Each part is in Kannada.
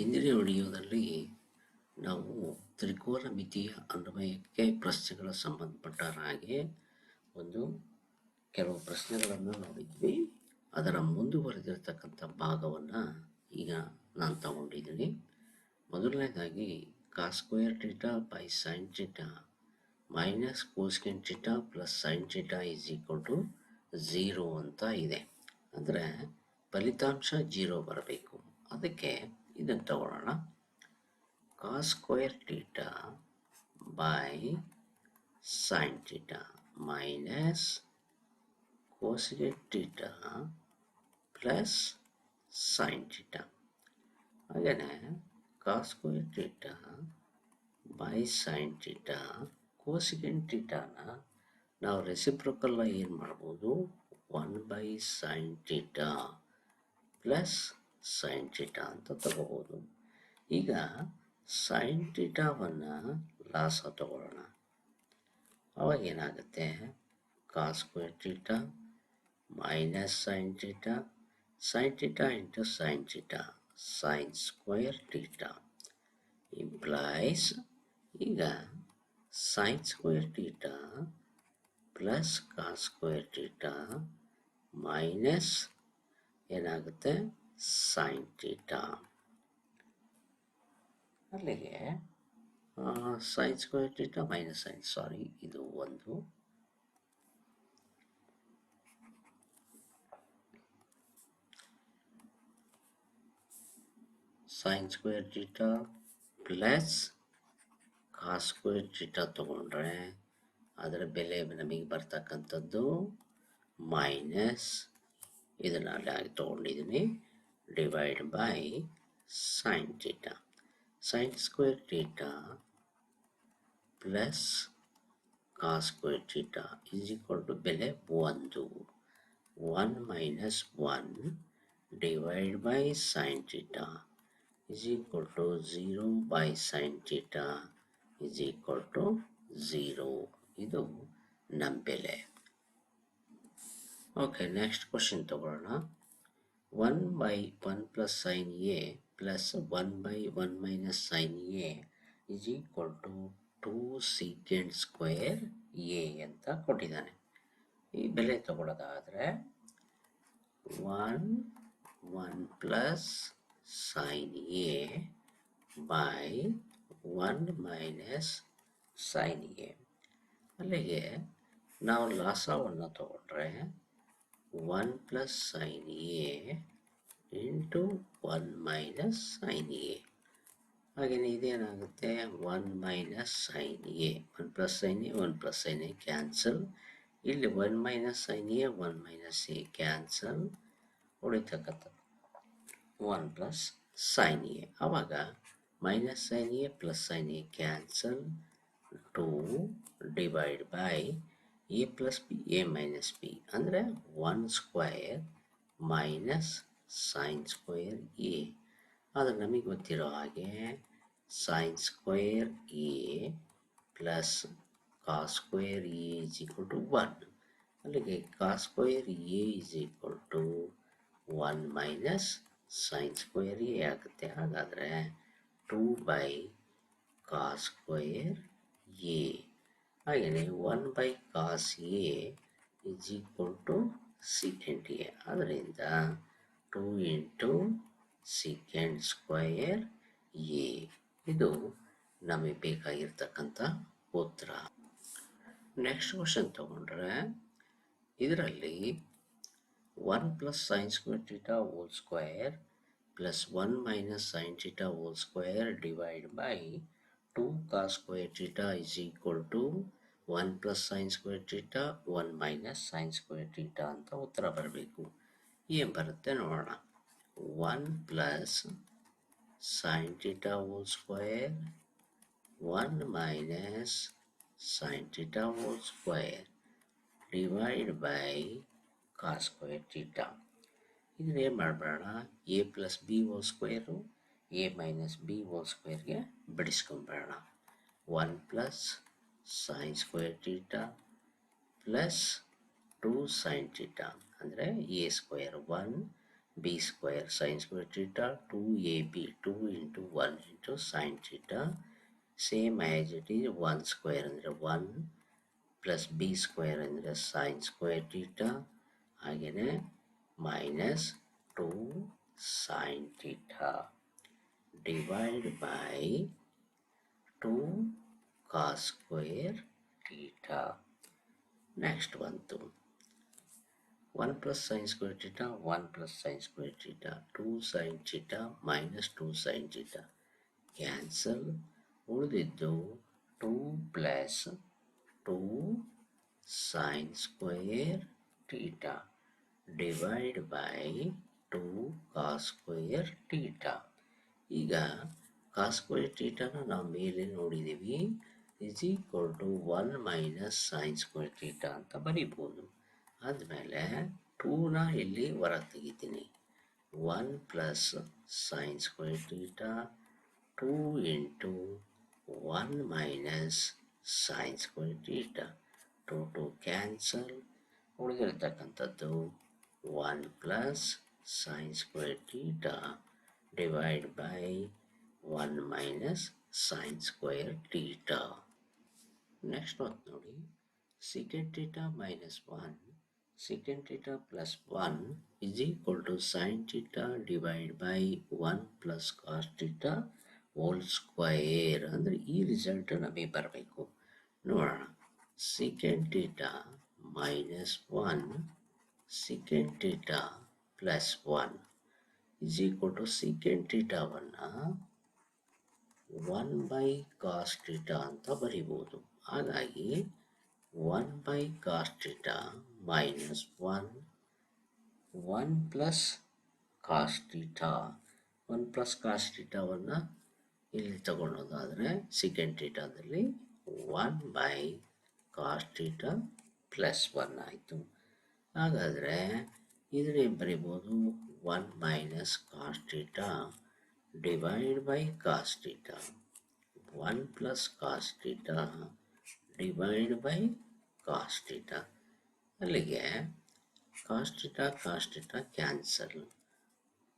ಇಂದಿನ ವಿಡಿಯೋದಲ್ಲಿ ನಾವು ತ್ರಿಕೋನಮಿತಿಯ ಅನ್ವಯಕ್ಕೆ ಪ್ರಶ್ನೆಗಳ ಸಂಬಂಧಪಟ್ಟ ಹಾಗೆ ಒಂದು ಕೆಲವು ಪ್ರಶ್ನೆಗಳನ್ನು ನೋಡಿದ್ವಿ. ಅದರ ಮುಂದುವರೆದಿರ್ತಕ್ಕಂಥ ಭಾಗವನ್ನು ಈಗ ನಾನು ತಗೊಂಡಿದ್ದೀನಿ. ಮೊದಲನೇದಾಗಿ square theta by sine theta minus cosec theta plus sine theta is equal to zero ಅಂತ ಇದೆ. ಅಂದರೆ ಫಲಿತಾಂಶ ಜೀರೋ ಬರಬೇಕು. ಅದಕ್ಕೆ ಇದನ್ನು ತಗೊಳ್ಳೋಣ cos square theta by sine theta minus ಕೋಸಿಗೆ theta plus sine theta ಹಾಗೆಯೇ cos square theta by sine theta ಕೋಸಿಗೆನ್ ಟೀಟಾನ ನಾವು ರೆಸಿಪ್ರೊಕಲ್ನ ಏನು ಮಾಡ್ಬೋದು? One by sine theta plus sine theta ಅಂತ ತಗೋಬೋದು. ಈಗ ಸೈನ್ ಟೀಟಾವನ್ನು ಲಾಸ ತಗೊಳ್ಳೋಣ. ಅವಾಗ ಏನಾಗುತ್ತೆ? Cos square square theta minus sine theta sine theta into sine theta sine square theta implies ಈಗ sine square theta plus cos square theta minus ಏನಾಗುತ್ತೆ? ಸೈನ್ ಥೀಟಾ ಅಲ್ಲಿಗೆ? Sine square theta minus sine sorry ಇದು ಒಂದು. Sine square theta plus cos square theta ತಗೊಂಡ್ರೆ ಅದರ ಬೆಲೆ ನಮಗೆ ಬರ್ತಕ್ಕಂಥದ್ದು ಮೈನಸ್ ಇದನ್ನು ಅಲ್ಲಿ ತೊಗೊಂಡಿದ್ದೀನಿ divide by sine theta sine square theta plus cos square theta is equal to ಬೆಲೆ ಒಂದು. One minus one divide by sine theta is equal to 0 by sin theta is equal to 0 ಇದು ನಮ್ಮ ಬೆಲೆ. ಓಕೆ ನೆಕ್ಸ್ಟ್ ಕ್ವಶನ್ ತಗೊಳ್ಳೋಣ. One by one plus sine A plus one by one minus sine A is equal to two secant square A ಅಂತ ಕೊಟ್ಟಿದ್ದಾನೆ. ಈ ಬೆಲೆ ತಗೊಳ್ಳೋದಾದರೆ one one plus sin A by 1 minus sin A. ಅಲ್ಲಿಗೆ ನಾವು ಲಾಸವನ್ನು ತಗೊಂಡ್ರೆ one plus sine A into one minus sine A ಹಾಗೆಯೇ ಇದೇನಾಗುತ್ತೆ? One minus sine A one plus sine A one plus sine A cancel ಇಲ್ಲಿ one minus sine A one minus A cancel ಉಳಿತಕ್ಕಂಥದ್ದು. One plus sine A ಆವಾಗ minus sine A plus sine A cancel two divide by A plus B A minus B ಅಂದರೆ one square minus sine square A ಆದರೆ ನಮಗೆ ಗೊತ್ತಿರೋ ಹಾಗೆ sine square A plus cos square A is equal to one ಅಲ್ಲಿಗೆ cos square A is equal to one minus sine square A ಆಗುತ್ತೆ. ಹಾಗಾದರೆ two by cos square A ಹಾಗೆಯೇ one by cos A is equal to secant A ಅದರಿಂದ two into secant square A ಇದು ನಮಗೆ ಬೇಕಾಗಿರ್ತಕ್ಕಂಥ ಉತ್ತರ. ನೆಕ್ಸ್ಟ್ ಕ್ವಶನ್ ತಗೊಂಡ್ರೆ, ಇದರಲ್ಲಿ one plus sine square theta whole square plus one minus sine theta whole square divide by two cos square theta is equal to one plus sine square theta one minus sine square theta ಅಂತ ಉತ್ತರ ಬರಬೇಕು. ಏನು ಬರುತ್ತೆ ನೋಡೋಣ. One plus sine theta whole square one minus sine theta whole square divide by cos square theta ಇದನ್ನ ಏನು ಮಾಡಬೇಡ A plus B whole square A minus B whole ಸ್ಕ್ವೇರ್ಗೆ ಬಿಡಿಸ್ಕೊಂಬೇಡ one plus sine square theta plus two sine theta ಅಂದರೆ A square one B square sine square theta two A B two into one into sine theta same as it is one square ಅಂದರೆ ಒನ್ ಪ್ಲಸ್ ಬಿ ಸ್ಕ್ವೇರ್ ಅಂದರೆ ಸೈನ್ ಸ್ಕ್ವೇರ್ ಟೀಟಾ ಹಾಗೆಯೇ minus two sine theta divide by two cos square theta next ಬಂತು one plus sine square theta one plus sine square theta two sine theta minus two sine theta cancel ಉಳಿದಿದ್ದು two plus two sine square theta divide by two cos square theta ಈಗ ಕಾಸ್ ಸ್ಕ್ವೇರ್ ಥೀಟಾನ ನಾವು ಮೇಲೆ ನೋಡಿದ್ದೀವಿ. Is equal to one minus sine square theta ಅಂತ ಬರಿಬೋದು. ಆದಮೇಲೆ ಟೂನ ಇಲ್ಲಿ ಹೊರಗೆ ತೆಗಿತೀನಿ one plus sine square theta two into one minus sine square theta two two cancel ಉಳಿದಿರ್ತಕ್ಕಂಥದ್ದು one plus sine square theta divide by one minus sine square theta next ಒಂದು ನೋಡಿ. Secant theta minus 1 secant theta plus 1 is equal to sin theta divided by 1 plus cos theta whole square ಅಂದರೆ ಈ ರಿಸಲ್ಟ್ ನಮಗೆ ಬರಬೇಕು. ನೋಡೋಣ. Secant theta minus one secant theta plus one is equal to secant ಟೀಟಾವನ್ನು one by cos theta ಅಂತ ಬರಿಬೋದು. ಹಾಗಾಗಿ one by cos theta minus one one plus cos theta one plus cos ಟೀಟಾವನ್ನು ಇಲ್ಲಿ ತಗೊಳ್ಳೋದಾದರೆ secant ಟೀಟಾದಲ್ಲಿ one by cos plus one ಆಯಿತು. ಹಾಗಾದರೆ ಇದನ್ನೇ ಬರಿಬೋದು? One minus cos theta divide by cos theta one plus cos theta divide by cos theta ಅಲ್ಲಿಗೆ cos theta cos theta cancel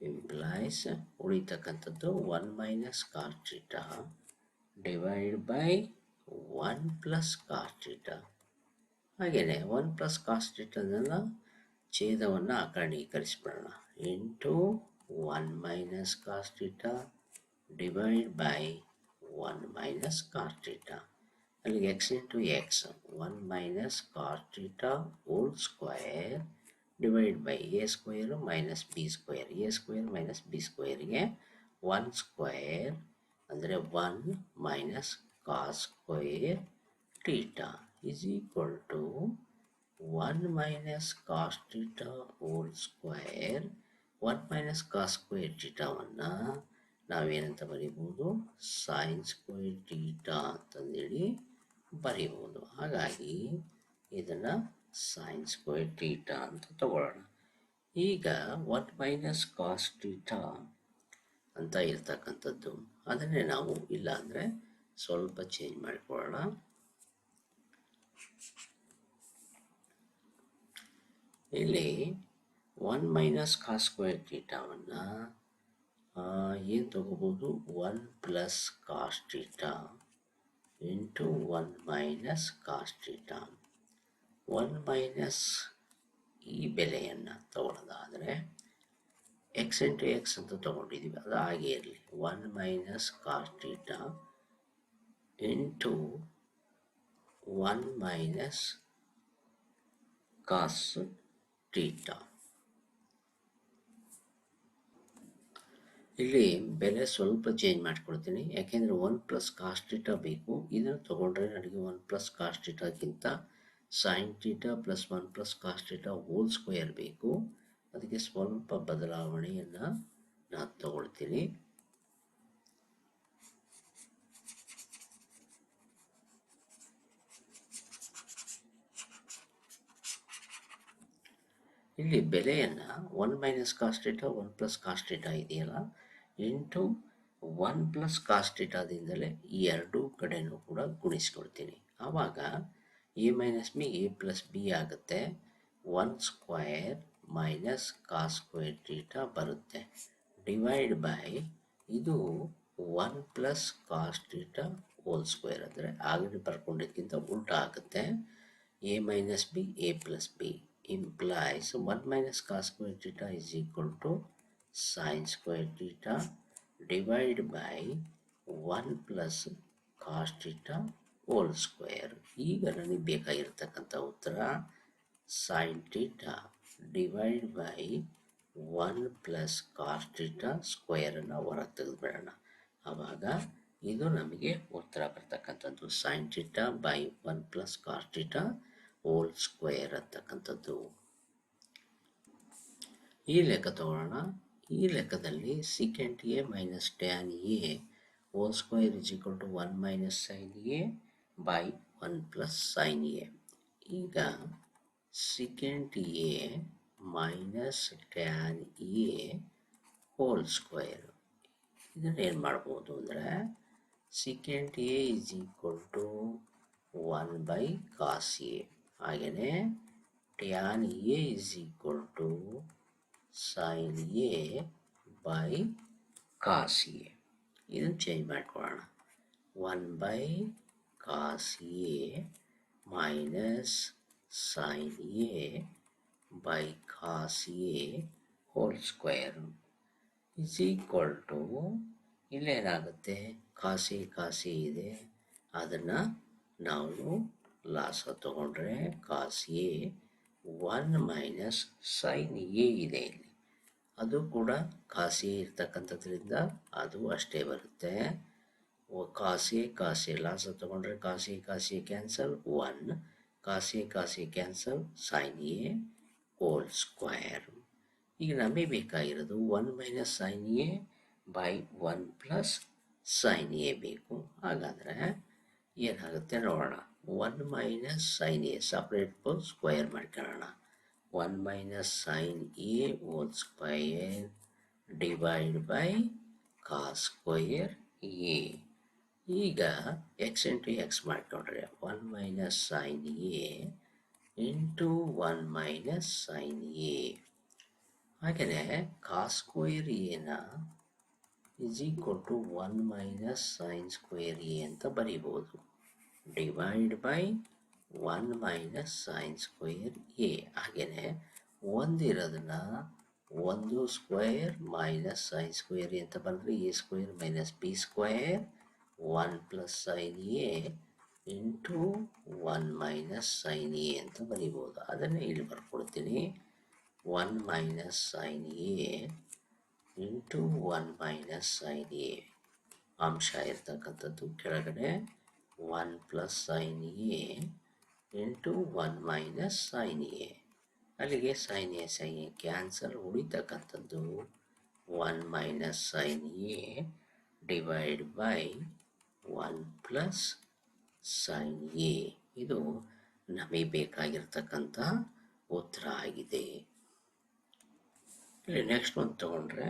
implies ಉಳಿತಕ್ಕಂಥದ್ದು one minus cos theta divide by one plus cos theta ಹಾಗೆಯೇ ಒನ್ ಪ್ಲಸ್ ಕಾಸ್ ಟೀಟಾದನ್ನು ಛೇದವನ್ನು ಆಕರಣೀಕರಿಸ್ಬಿಡೋಣ into one minus cos theta divide by one minus cos theta ಅಲ್ಲಿಗೆ X into X one minus cos theta whole square divide by A square minus B square A square minus B ಸ್ಕ್ವೇರ್ಗೆ ಒನ್ ಸ್ಕ್ವೇರ್ ಅಂದರೆ one minus cos square theta is equal to one minus cos theta whole square one minus cos square ಟೀಟಾವನ್ನು ನಾವೇನಂತ ಬರಿಬೋದು ಸೈನ್ ಸ್ಕ್ವೇರ್ ಟೀಟಾ ಅಂತಂದೇಳಿ ಬರಿಬೋದು ಹಾಗಾಗಿ ಇದನ್ನು ಸೈನ್ ಸ್ಕ್ವೇರ್ ಟೀಟಾ ಅಂತ ತಗೊಳ್ಳೋಣ. ಈಗ ಒನ್ ಮೈನಸ್ ಕಾಸ್ ಟೀಟಾ ಅಂತ ಇರ್ತಕ್ಕಂಥದ್ದು, ಅದನ್ನೇ ನಾವು ಇಲ್ಲ ಅಂದರೆ ಸ್ವಲ್ಪ ಚೇಂಜ್ ಮಾಡಿಕೊಳ್ಳೋಣ. ಇಲ್ಲಿ ಒನ್ ಮೈನಸ್ ಕಾಸ್ ಸ್ಕ್ವೇರ್ ಟೀಟಾವನ್ನು ಏನು ತಗೋಬೋದು? One plus cos theta into one minus cos theta one minus ಈ ಬೆಲೆಯನ್ನು ತಗೊಳ್ಳೋದಾದರೆ ಎಕ್ಸ್ ಇಂಟು ಎಕ್ಸ್ ಅಂತ ತೊಗೊಂಡಿದ್ದೀವಿ ಅದು ಹಾಗೆ ಇರಲಿ. One minus cos theta into one minus cos theta ಇಲ್ಲಿ ಬೆಲೆ ಸ್ವಲ್ಪ ಚೇಂಜ್ ಮಾಡ್ಕೊಳ್ತೀನಿ. ಯಾಕೆಂದರೆ ಒನ್ ಪ್ಲಸ್ ಕಾಸ್ಟಿಟಾ ಬೇಕು. ಇದನ್ನು ತೊಗೊಂಡ್ರೆ ನನಗೆ one plus ಕಾಸ್ಟಿಟಾಗಿಂತ sine theta plus one plus cos theta whole square ಬೇಕು. ಅದಕ್ಕೆ ಸ್ವಲ್ಪ ಬದಲಾವಣೆಯನ್ನು ನಾನು ತಗೊಳ್ತೀನಿ. ಇಲ್ಲಿ ಬೆಲೆಯನ್ನು one minus cos theta one plus cos theta ಇದೆಯಲ್ಲ? ಇಂಟು ಒನ್ ಪ್ಲಸ್ ಕಾಸ್ಟಿಟಾದಿಂದಲೇ ಈ ಎರಡೂ ಕಡೆಯೂ ಕೂಡ ಗುಣಿಸ್ಕೊಳ್ತೀನಿ. ಆವಾಗ A minus B A plus B ಆಗುತ್ತೆ. One square minus cos square theta ಬರುತ್ತೆ. ಡಿವೈಡ್ ಬೈ ಇದು one plus cos theta whole square ಅಂದರೆ ಆಗಲೇ ಬರ್ಕೊಂಡಿದ್ದಕ್ಕಿಂತ ಉಲ್ಟಾ ಆಗುತ್ತೆ. A minus B A plus B implies 1 minus cos square theta is equal to sin square theta divided by 1 plus cos theta square ಈಗ ನನಗೆ ಬೇಕಾಗಿರ್ತಕ್ಕಂಥ ಉತ್ತರ sine theta divide by one plus cos theta ಹೊರಗೆ ತೆಗೆದುಬಿಡೋಣ. ಆವಾಗ ಇದು ನಮಗೆ ಉತ್ತರ ಬರ್ತಕ್ಕಂಥದ್ದು. Sine theta by one plus cos whole square ಅಂತಕ್ಕಂಥದ್ದು. ಈ ಲೆಕ್ಕ ತಗೊಳ್ಳೋಣ ಈ ಲೆಕ್ಕದಲ್ಲಿ secant A minus tan A whole square is equal to one minus sine A by one plus sine A ಈಗ secant A minus tan A whole square ಇದನ್ನು ಏನು ಮಾಡ್ಬೋದು ಅಂದರೆ secant A is equal to one by cos A ಹಾಗೆಯೇ tan A is equal to sine A by cos A ಇದನ್ನು ಚೇಂಜ್ ಮಾಡ್ಕೊಳ್ಳೋಣ. One by cos A minus sine A by cos A whole square is equal to ಇಲ್ಲೇನಾಗುತ್ತೆ? ಕಾಸಿ ಕಾಸಿ ಇದೆ. ಅದನ್ನು ನಾವು ಲಾಸ ತಗೊಂಡ್ರೆ cos A one minus sine A ಇದೆ ಇಲ್ಲಿ. ಅದು ಕೂಡ ಕಾಸಿ ಇರ್ತಕ್ಕಂಥದ್ರಿಂದ ಅದು ಅಷ್ಟೇ ಬರುತ್ತೆ. ಕಾಸಿ ಕಾಸಿ ಲಾಸ ತಗೊಂಡ್ರೆ cos cos cancel one cos cos cancel sine A whole square ಈಗ ನಮಗೆ ಬೇಕಾಗಿರೋದು one minus sine A by one plus sine A ಬೇಕು. ಹಾಗಾದರೆ ಏನಾಗುತ್ತೆ ನೋಡೋಣ. One minus sine A separate square ಮಾಡ್ಕೊಳ್ಳೋಣ one minus sine A whole square divide by cos square A ಈಗ ಎಕ್ಸ್ ಇಂಟು ಎಕ್ಸ್ ಮಾಡ್ಕೊಂಡ್ರೆ one minus sine A into one minus sine A ಹಾಗೆಯೇ ಕಾಸ್ ಸ್ಕ್ವೇರ್ ಎನ is equal to one minus sine square A ಅಂತ ಬರೀಬೋದು divide by one minus sine square A ಹಾಗೆಯೇ ಒಂದಿರೋದನ್ನ ಒಂದು ಸ್ಕ್ವೇರ್ ಮೈನಸ್ ಸೈನ್ ಸ್ಕ್ವೇರ್ ಅಂತ ಬಂದರೆ A square minus B square one plus sine A into one minus sine A ಅಂತ ಬರೀಬೋದು. ಅದನ್ನೇ ಇಲ್ಲಿ ಬರ್ಕೊಡ್ತೀನಿ. One minus sine A into one minus sine A ಅಂಶ ಇರ್ತಕ್ಕಂಥದ್ದು ಕೆಳಗಡೆ. One plus sine A into one minus sine A ಅಲ್ಲಿಗೆ sine A sine A cancel ಉಳಿತಕ್ಕಂಥದ್ದು one minus sine A divide by one plus sine A ಇದು ನಮಗೆ ಬೇಕಾಗಿರ್ತಕ್ಕಂಥ ಉತ್ತರ ಆಗಿದೆ. ಇಲ್ಲಿ ನೆಕ್ಸ್ಟ್ ಒಂದು ತಗೊಂಡ್ರೆ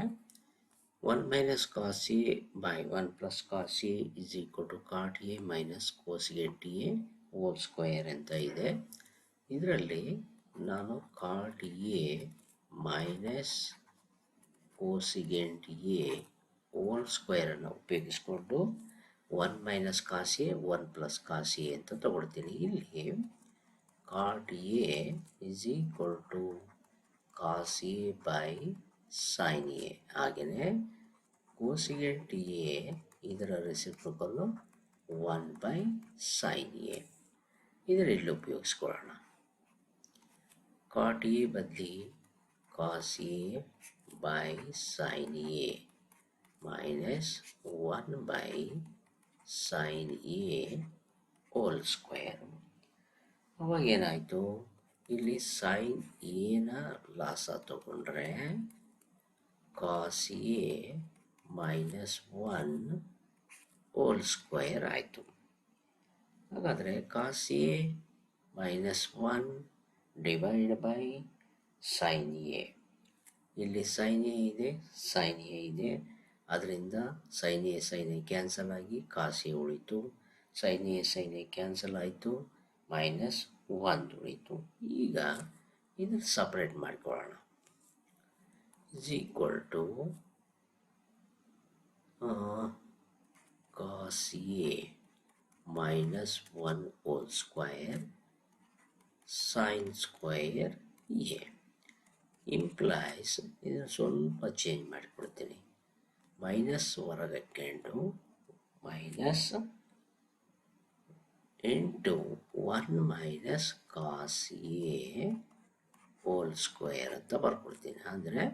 one minus cos A by one plus cos A is equal to cot A minus cosecant A whole square ಅಂತ ಇದೆ. ಇದರಲ್ಲಿ ನಾನು cot A minus cosecant A whole ಸ್ಕ್ವೇರನ್ನು ಉಪಯೋಗಿಸ್ಕೊಂಡು one minus cos one plus cos ಅಂತ ತಗೊಳ್ತೀನಿ. ಇಲ್ಲಿ cot A is equal to cos by sine A ಹಾಗೆಯೇ ಕೋಸಿಗೆಂಟ್ ಎ ಇದರ reciprocal one by sine A ಇದರಲ್ಲಿ ಉಪಯೋಗಿಸ್ಕೊಳ್ಳೋಣ. ಕಾಟ್ A ಬದಲಿ cos A by sine A minus one by sine A whole square ಅವಾಗ ಏನಾಯಿತು? ಇಲ್ಲಿ ಸೈನ್ ಎನ ಲಾಸ ತಗೊಂಡ್ರೆ cos A minus one whole square ಆಯಿತು. ಹಾಗಾದರೆ cos A minus one divide by sine A ಇಲ್ಲಿ ಸೈನ್ ಎ ಇದೆ ಸೈನ್ ಎ ಇದೆ. ಅದರಿಂದ sine A sine A cancel ಆಗಿ ಕಾಸ್ ಎ ಉಳಿತು. Sine A sine A cancel ಆಯಿತು. ಮೈನಸ್ ಒನ್ ಉಳಿತು. ಈಗ ಇದನ್ನು ಸಪ್ರೇಟ್ ಮಾಡ್ಕೊಳ್ಳೋಣ. Is equal to uh, cos A minus 1 whole square sin square A. Implies ಇದನ್ನು ಸ್ವಲ್ಪ ಚೇಂಜ್ ಮಾಡಿಕೊಡ್ತೀನಿ. ಮೈನಸ್ ಹೊರಗೆ ಹಾಕ್ಕೊಂಡು minus into one minus cos A whole square ಅಂತ ಬರ್ಕೊಡ್ತೀನಿ. ಅಂದರೆ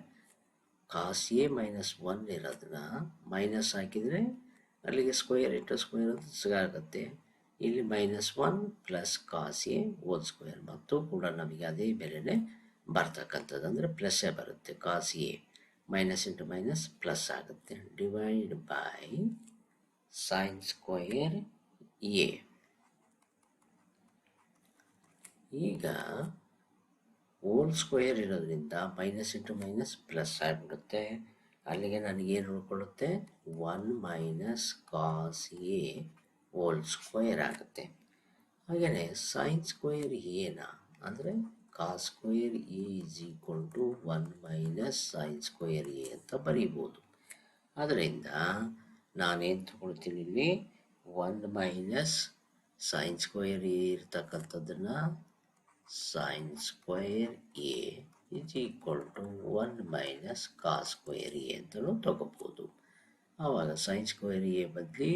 ಕಾಸ್ ಎ ಮೈನಸ್ ಒನ್ ಇರೋದನ್ನ ಮೈನಸ್ ಹಾಕಿದರೆ ಅಲ್ಲಿಗೆ ಸ್ಕ್ವೇರ್ ಇಂಟು ಸ್ಕ್ವೇರ್ ಅಂತ ಸಿಗಾಗುತ್ತೆ ಇಲ್ಲಿ minus one plus cos A whole square ಮತ್ತು ಕೂಡ ನಮಗೆ ಅದೇ ಬೆಲೆನೇ ಬರ್ತಕ್ಕಂಥದ್ದು. ಅಂದರೆ ಪ್ಲಸ್ಸೇ ಬರುತ್ತೆ cos A minus into minus plus ಆಗುತ್ತೆ. Divide by sine square A ಈಗ ಹೋಲ್ ಸ್ಕ್ವೇರ್ ಇರೋದ್ರಿಂದ ಮೈನಸ್ ಇಂಟು ಮೈನಸ್ ಪ್ಲಸ್ ಆಗಿಬಿಡುತ್ತೆ ಅಲ್ಲಿಗೆ ನನಗೇನು ಉಳ್ಕೊಳ್ಳುತ್ತೆ? One minus cos A whole square ಆಗುತ್ತೆ. ಹಾಗೆಯೇ ಸೈನ್ ಸ್ಕ್ವೇರ್ ಏನ ಅಂದರೆ cos square A is equal to one minus sine square A ಅಂತ ಬರೀಬೋದು. ಅದರಿಂದ ನಾನೇನು ತಗೊಳ್ತೀನಿ ಇಲ್ಲಿ? One minus sine square A ಇರ್ತಕ್ಕಂಥದ್ದನ್ನು sine square A is equal to one minus cos square A ಅಂತಲೂ ತಗೋಬೋದು ಆವಾಗ ಸೈನ್ ಸ್ಕ್ವೇರ್ ಎ ಬದಲಿ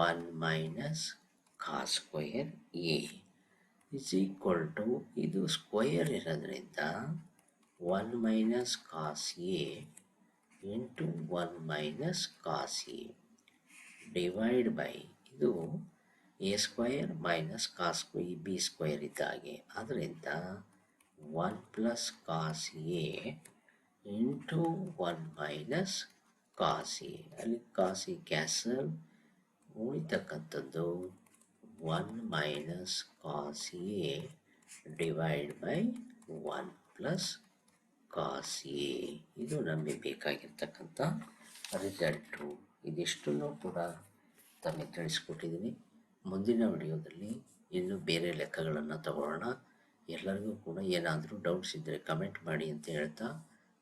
one minus cos square A is equal to ಇದು ಸ್ಕ್ವಯರ್ ಇರೋದ್ರಿಂದ one minus cos A into one minus cos A divide by ಇದು A square minus cos B square ಇದ್ದಾಗೆ ಅದರಿಂದ one plus cos A into one minus cos A ಅಲ್ಲಿ cos A cancel ಉಳಿತಕ್ಕಂಥದ್ದು one minus cos A divide by one plus cos A ಇದು ನಮಗೆ ಬೇಕಾಗಿರ್ತಕ್ಕಂಥ ರಿಸಲ್ಟು ಇದಿಷ್ಟನ್ನು ಕೂಡ ತಮಗೆ ತಿಳಿಸ್ಕೊಟ್ಟಿದ್ದೀನಿ. ಮುಂದಿನ ವಿಡಿಯೋದಲ್ಲಿ ಇನ್ನು ಬೇರೆ ಲೆಕ್ಕಗಳನ್ನು ತಗೊಳ್ಳೋಣ. ಎಲ್ಲರಿಗೂ ಕೂಡ ಏನಾದರೂ ಡೌಟ್ಸ್ ಇದ್ದರೆ ಕಮೆಂಟ್ ಮಾಡಿ ಅಂತ ಹೇಳ್ತಾ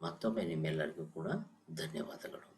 ಮತ್ತೊಮ್ಮೆ ನಿಮ್ಮೆಲ್ಲರಿಗೂ ಕೂಡ ಧನ್ಯವಾದಗಳು.